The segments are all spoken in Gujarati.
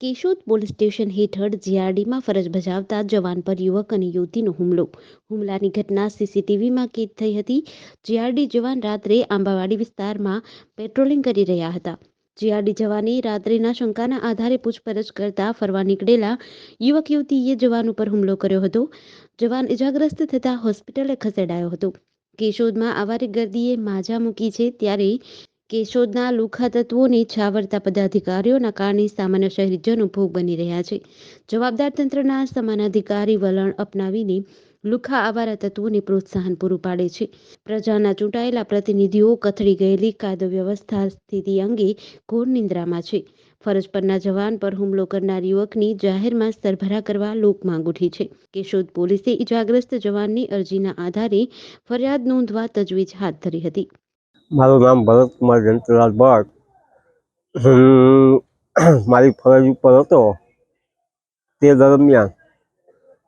કેશોદ પોલીસ સ્ટેશન હેઠળ જીઆરડીમાં ફરજ બજાવતા જવાન પર યુવક અને યુવતીનો હુમલો. હુમલાની ઘટના સીસીટીવીમાં કેદ થઈ હતી. જીઆરડી જવાન રાત્રે આંબાવાડી વિસ્તારમાં પેટ્રોલિંગ કરી રહ્યા હતા. જીઆરડી જવાને રાત્રિના શંકાના આધારે પૂછપરછ કરતા ફરવા નીકળેલા યુવક યુવતીએ જવાન ઉપર હુમલો કર્યો હતો. જવાન ઇજાગ્રસ્ત થતા હોસ્પિટલે ખસેડાયો હતો. કેશોદમાં આવારી ગર્દીએ માજા મૂકી છે ત્યારે કેશોદના લુખા તત્વોની છાવરતા પદાધિકારીઓના કારણે સામાન્ય શહેરીજનો ભોગ બની રહ્યા છે. જવાબદાર તંત્રના સમાનાધિકારી વલણ અપનાવીને લુખા આવારા તત્વોને પ્રોત્સાહન પૂરું પાડે છે. પ્રજાના ચૂંટાયેલા પ્રતિનિધિઓ કથળી ગયેલી કાયદો વ્યવસ્થા સ્થિતિ અંગે ઘોર નિંદ્રામાં છે. ફરજ પરના જવાન પર હુમલો કરનાર યુવકની જાહેરમાં સરભરા કરવા લોક માંગ ઉઠી છે. કેશોદ પોલીસે ઇજાગ્રસ્ત જવાનની અરજીના આધારે ફરિયાદ નોંધવા તજવીજ હાથ ધરી હતી. મારું નામ ભરતકુમાર જયંતિલાલ ભટ્ટ હું મારી ફરજ ઉપર હતો. તે દરમિયાન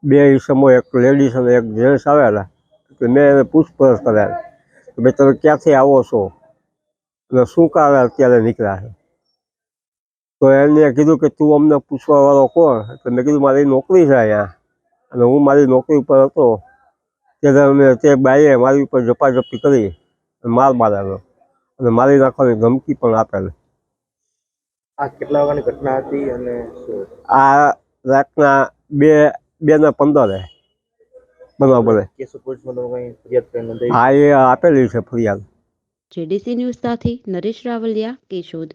બે ઈસમો, એક લેડીઝ અને એક જેન્ટ્સ આવેલા કે મેં એને પૂછપરછ કરાવી કે ભાઈ તમે ક્યાંથી આવો છો અને શું કારણે અત્યારે નીકળ્યા છે? તો એને કીધું કે તું અમને પૂછવાવાળો કોણ? તો મેં કીધું, મારી નોકરી છે અહીંયા. અને હું મારી નોકરી ઉપર હતો. તે દરમિયાન તે બાઈએ મારી ઉપર ઝપાઝપી કરી. માર મારેલો અને મારી નાખવાની ધમકી પણ આપેલી. આ કેટલા વાગ્યાની ઘટના હતી અને આ રાતના બે બે ને પંદરે. નોંધાઈ હા એ આપેલી છે ફરિયાદ. જેડીસી ન્યૂઝ સાથે નરેશ રાવલિયા કેશોદ.